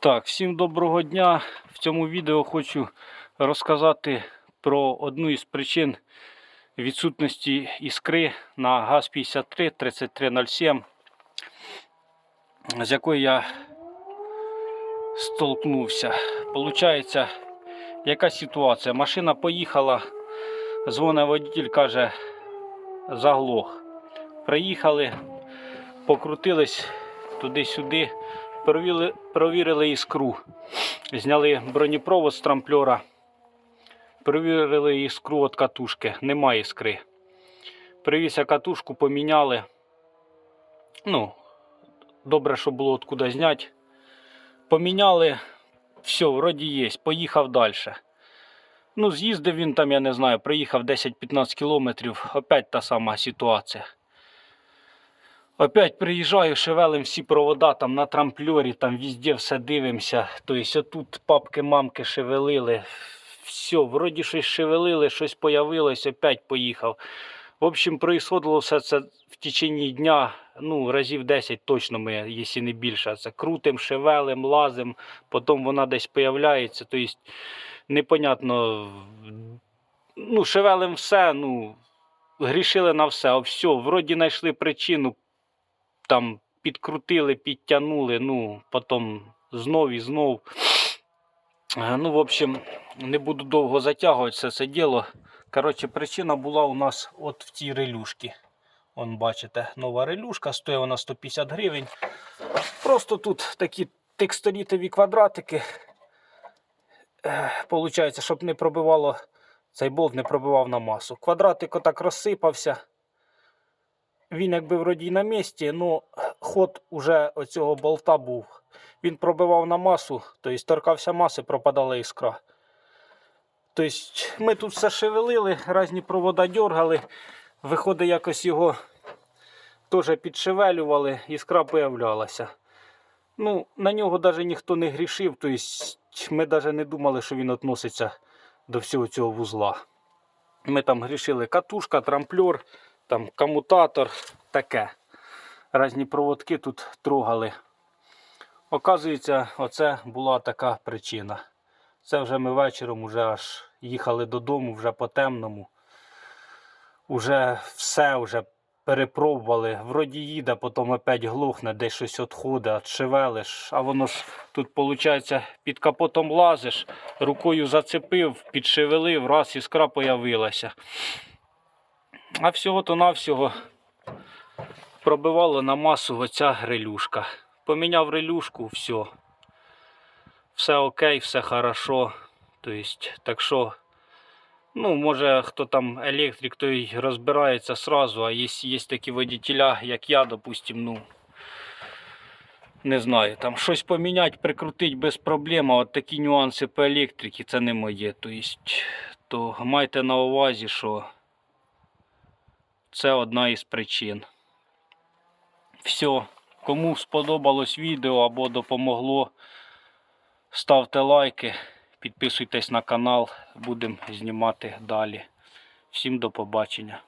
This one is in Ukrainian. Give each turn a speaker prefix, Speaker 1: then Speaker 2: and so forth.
Speaker 1: Так, всім доброго дня. В цьому відео хочу розказати про одну із причин відсутності іскри на ГАЗ-53 3307, з якою я столкнувся. Получається, яка ситуація? Машина поїхала, дзвонить водитель, каже, заглох. Приїхали, покрутились туди-сюди, провірили, провірили іскру. Зняли бронепровод з трамплера, перевірили іскру від катушки, немає іскри. Привіз катушку, поміняли. Ну, добре, що було откуда зняти. Поміняли, все, вроді є, поїхав далі. Ну, з'їздив він там, я не знаю, приїхав 10-15 кілометрів, опять та сама ситуація. Опять приїжджаю, шевелим всі провода там на трампльорі, там везде все дивимося. Тобто тут папки-мамки шевелили. Все, вроді щось шевелили, щось появилось, опять поїхав. В общем, происходило все це в течение дня, ну, разів 10 точно ми, якщо не більше. Це крутим, шевелим, лазим, потім вона десь появляється. Тобто, непонятно, ну, шевелим все, ну, грішили на все. Все, вроді знайшли причину, там підкрутили, підтягнули, ну, потім знов і знов. Е, Ну, в общем, не буду довго затягувати все це діло. Коротше, причина була у нас от в цій релюшці. Вон, бачите, нова релюшка, стоїть вона 150 гривень. Просто тут такі текстолітові квадратики. Е, Получається, щоб не пробивало, цей болт не пробивав на масу. Квадратик отак розсипався. Він якби вроді на місці, але ход уже оцього болта був. Він пробивав на масу, тобто торкався маси, пропадала іскра. Тобто ми тут все шевелили, різні провода дергали, виходить, якось його теж підшевелювали, іскра появлялася. Ну, на нього навіть ніхто не грішив, тобто ми навіть не думали, що він відноситься до всього цього вузла. Ми там грішили катушка, трамплер, там комутатор, таке. Різні проводки тут трогали. Оказується, оце була така причина. Це вже ми вечором вже аж їхали додому, вже по темному. Уже все вже перепробували. Вроді їде, потім опять глухне, десь щось відходить, отшевелиш. А воно ж тут, виходить, під капотом лазиш, рукою зацепив, підшевелив, раз іскра появилася. А всього-то навсього пробивало на масу оця релюшка. Поміняв релюшку, все. Все окей, все хорошо. Тобто, так що, ну, може, хто там електрик, той розбирається сразу, а є, є такі водителя, як я, допустим, ну. Не знаю, там щось поміняти, прикрутити без проблем, а от такі нюанси по електриці це не моє. Тобто, то майте на увазі, що це одна із причин. Все. Кому сподобалось відео або допомогло, ставте лайки, підписуйтесь на канал, будемо знімати далі. Всім до побачення.